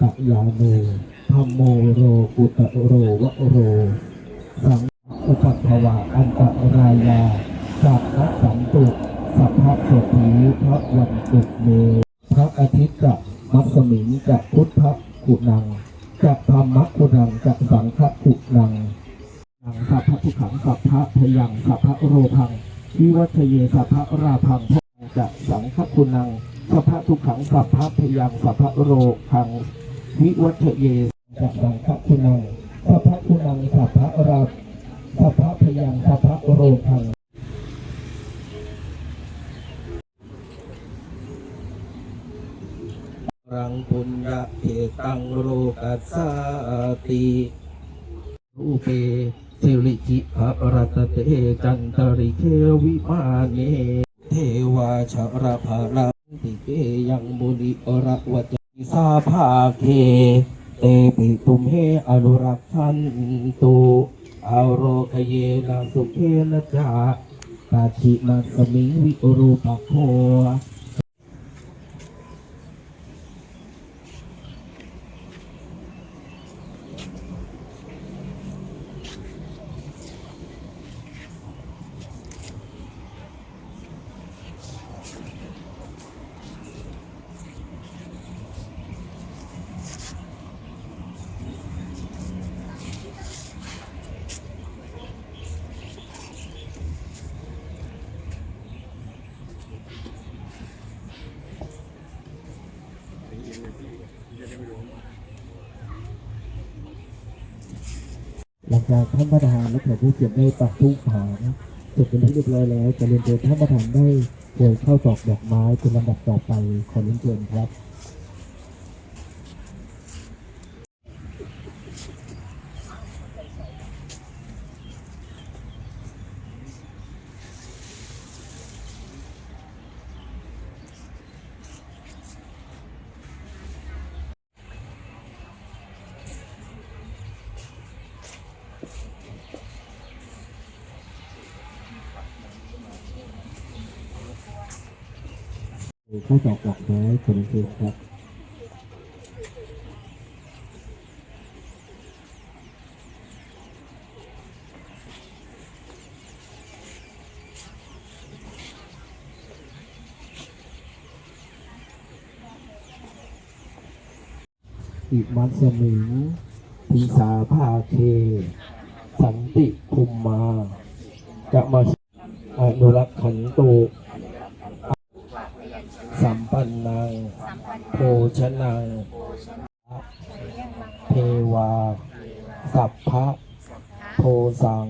กะยาโนธรรมโมโรกุตะโรวะโร สังอุปัฏฐวาอันตรายาจากนักสันตุสัพพะเศรษฐีพระวันตุเมพระอาทิตย์จะมัสมิงจะพุทธกุนังจะธรรมกุนังจะสังฆกุนังนังสัพพะทุขังสัพพะพยังสัพพะโรพังวิวัชเยสัพพะราพังพจะสังฆกุนังสัพพะทุขังสัพพะพยังสัพพะโรพัง วิวัชเยจะสังฆกุนังสัพพะกุนังสัพพะราสัพพะพยังสัพพะโรพังรังปุญญาเอตังโรกัสสาติรูเปสิริจิภะรัตเตจันตริเควิมาเนเทวาชรภารังติเกยังมุนิอระวจ สาภาเคเตปิตุมเฮอนุรักขันตุอาโรคเยนะสุเคนะจาตาชินาสมิงวิรูปโค หลังจากท่านประธานและแขกผู้เกียรติได้ปักทุกฐานเสร็จเป็นที่เรียบร้อยแล้วจะเรียนเชิญท่านประธานได้โปรยเข้าตอกดอกไม้เป็นลำดับต่อไปขอเรียนเชิญครับ ข้าตอกดอกไม้ขอเรียนครับอิมัสมิงทิสาภาเค สันติคุมมาจะมาอนุรักขันตุ สัมปันนังโภชนัง เทวา สัพพะโพสัง